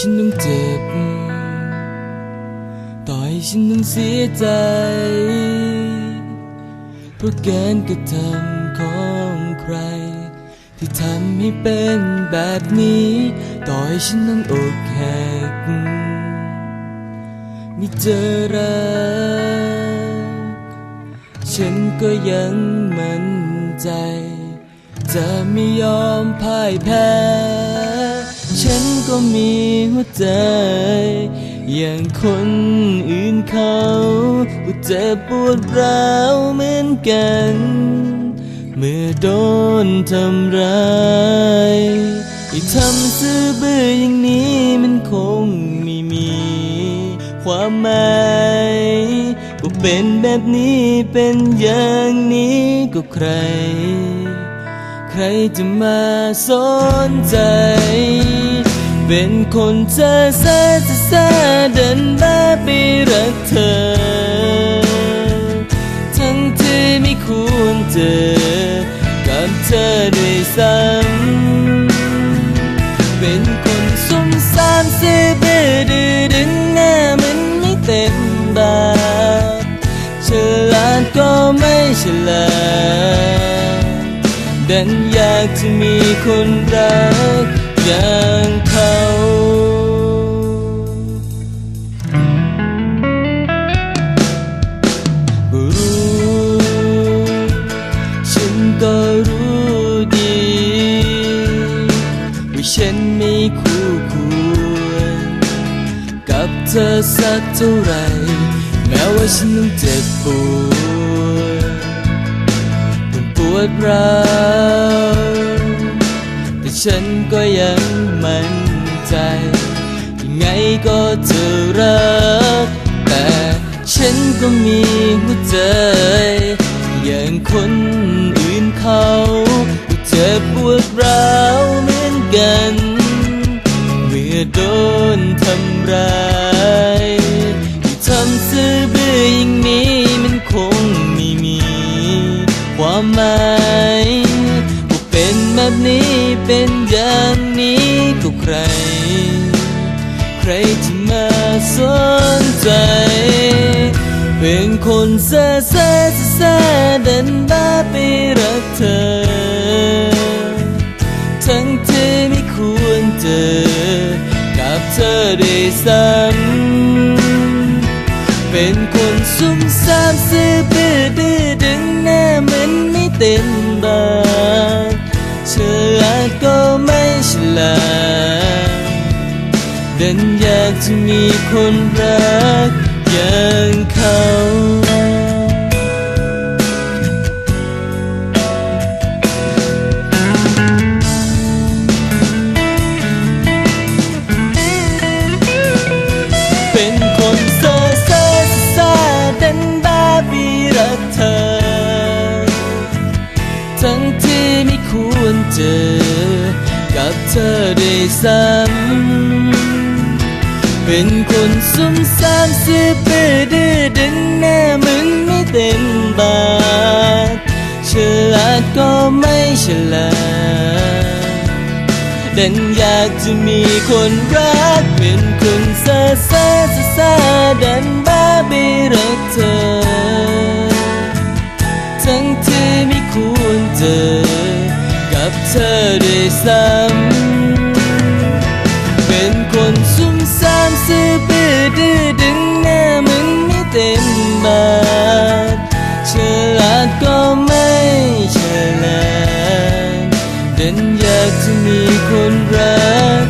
ฉันต้องเจ็บ ต่อให้ฉันต้องเสียใจ เพราะการกระทำของใคร ที่ทำให้เป็นแบบนี้ ต่อให้ฉันต้องอกหักไม่เจอรัก ฉันก็ยังมั่นใจ จะไม่ยอมพ่ายแพ้ ฉันก็มีหัวใจ อย่างคนอื่นเขาเจ็บปวดร้าวเหมือนกัน เมื่อโดนทำร้ายอีทำซื่อบื้ออย่างนี้มันคงไม่มี ความหมายก็เป็นแบบนี้เป็นอย่างนี้ก็ใคร รจะมาสนใจ เป็นคนเจอซาจะซาเดินบ้าไปรักเธอ ทั้งที่ไม่ควรเจอ กับเธอด้วยซ้ำเป็นคนซุ่มซ่ามซื่อบื้อดื้อดึงหน้ามันไม่เต็มบาทฉลาดก็ไม่ฉลาด ดันอยากจะมีคนรักอย่างเขารู้ฉันก็รู้ดีว่าฉันไม่คู่ควรกับเธอสักเท่าไรแม้ว่าฉันต้องเจ็บปวด วดร้าวแต่ฉันก็ยังมั่นใจ ยังไงก็จะรัก แต่ฉันก็มีหัวใจ อย่างคนอื่นเขาเจ็บปวดร้าวเหมือนกัน เมื่อโดนทำร้ายทำซื่อบื้ออย่างนี้มันคงไม่มี ความหมาว่าเป็นแบบนี้เป็นอย่างนี้ก็ใคร ใครจะมาสนใจเป็นคนแซ่แซ่แซ่เดินบ้าไป เต็มบาทฉลาดก็ไม่ฉลาดดันอยากจะมีคนรักอย่างเขา ทั้งที่ไม่ควรเจอ กับเธอได้ซ้ำเป็นคนซุ่มซ่ามซื่อบื้อดื้อดึงหน้ามึงไม่เต็มบาทฉลาดก็ไม่ฉลาดดันอยากจะมีคนรัก เป็นคนซ่อเซ่อซ่าดันบ้าไปรักเธอ เจอกับเธอได้ซ้ำเป็นคนซุ่มซ่ามซื่อปื้อดื้อดึงหน้ามึงไม่เต็มบาทฉลาดก็ไม่ฉลาดดันอยากจะมีคนรัก